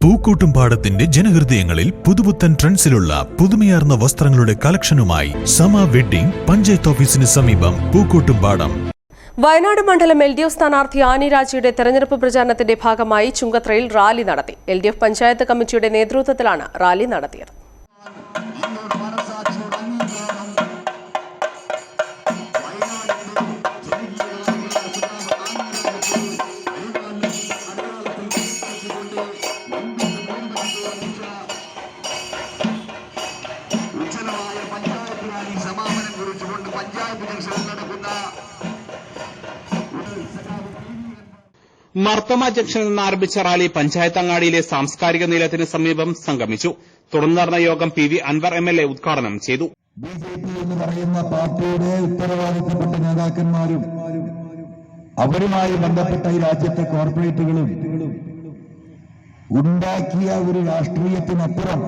പൂക്കോട്ടുംപാടത്തിന്റെ ജനഹൃദയങ്ങളിൽ പുതുപുത്തൻ ട്രെൻഡ്സിലുള്ള പുതുമയാർന്ന വസ്ത്രങ്ങളുടെ കളക്ഷനുമായി സമ വെഡ്ഡിംഗ് പഞ്ചായത്ത് ഓഫീസിന് സമീപം പൂക്കൂട്ടും പാടം. വയനാട് മണ്ഡലം എൽ ഡി എഫ് സ്ഥാനാർത്ഥി ആനി രാജയുടെ തെരഞ്ഞെടുപ്പ് പ്രചാരണത്തിന്റെ ഭാഗമായി ചുങ്കത്രയിൽ റാലി നടത്തി. എൽ ഡി എഫ് പഞ്ചായത്ത് കമ്മിറ്റിയുടെ നേതൃത്വത്തിലാണ് റാലി നടത്തിയത്. പഞ്ചായത്ത് റാലി സമാപനം കുറിച്ചുകൊണ്ട് പഞ്ചായത്ത് ജംഗ്ഷനിൽ നടക്കുന്ന മർത്തമ ജംഗ്ഷനിൽ നിന്ന് ആരംഭിച്ച റാലി പഞ്ചായത്ത് അങ്ങാടിയിലെ സാംസ്കാരിക നിലയത്തിന് സമീപം സംഗമിച്ചു. തുടർന്ന് നടന്ന യോഗം P V Anvar M L A ഉദ്ഘാടനം ചെയ്തു. ബി ജെ പി എന്ന് പറയുന്ന പാർട്ടിയുടെ ഉത്തരവാദിത്തപ്പെട്ട നേതാക്കന്മാരും അവരുമായി ബന്ധപ്പെട്ട ഈ രാജ്യത്തെ കോർപ്പറേറ്റുകളും ഉണ്ടാക്കിയ ഒരു രാഷ്ട്രീയത്തിനപ്പുറം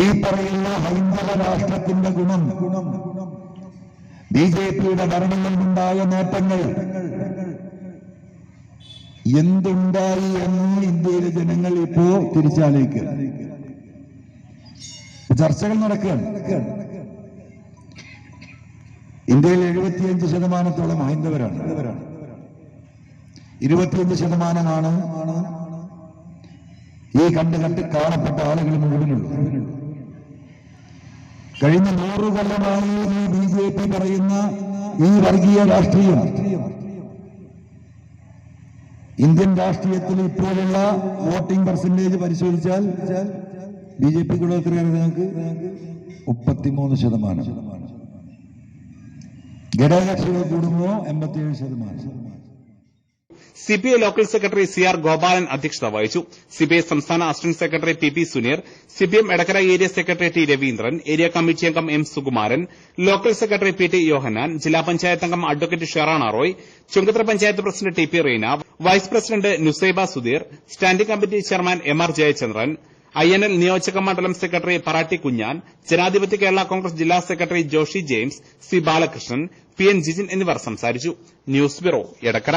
ഈ പറയുന്ന ഹൈന്ദവ രാഷ്ട്രത്തിന്റെ ഗുണം ബി ജെ പിയുടെ നിന്നുണ്ടായ നേട്ടങ്ങൾ എന്തുണ്ടായി എന്ന് ഇന്ത്യയിലെ ജനങ്ങൾ ഇപ്പോ തിരിച്ചാലേക്ക് ചർച്ചകൾ നടക്കുകയാണ്. ഇന്ത്യയിൽ എഴുപത്തിയഞ്ച് ശതമാനത്തോളം ഹൈന്ദവരാണ്. ഇരുപത്തിയഞ്ച് ശതമാനമാണ് ഈ കണ്ട് കണ്ട് കാണപ്പെട്ട ആളുകൾ മുഴുവനുള്ളൂ കഴിഞ്ഞ നൂറു കൊല്ലമായി ഈ ബി ജെ പി പറയുന്ന ഈ വർഗീയ രാഷ്ട്രീയം ഇന്ത്യൻ രാഷ്ട്രീയത്തിൽ ഇപ്പോഴുള്ള വോട്ടിംഗ് പെർസെന്റേജ് പരിശോധിച്ചാൽ ബി ജെ പി കൂടെ എത്രയാണ് നിങ്ങൾക്ക്? മുപ്പത്തിമൂന്ന് ശതമാനം. ഘടകകക്ഷികൾ കൂടുമ്പോൾ എൺപത്തിയേഴ് ശതമാനം. C P I local secretary C R Gopalan അധ്യക്ഷത വഹിച്ചു. സിപിഐ സംസ്ഥാന assistant secretary P P Suneer CPM Edakkara area secretary T Raveendran area committee അംഗം M Sukumaran local secretary P T Yohannan ജില്ലാ പഞ്ചായത്ത് അംഗം advocate Sherana Roy Chungathara panchayat president T P Reena vice president Nusaiba Sudheer standing committee chairman M R Jayachandran I N L നിയോജക മണ്ഡലം secretary Paratti Kunhan ജനാധിപത്യ കേരള കോൺഗ്രസ് ജില്ലാ secretary Joshi James C Balakrishnan P N Jijin എന്നിവർ സംസാരിച്ചു. News bureau Edakkara.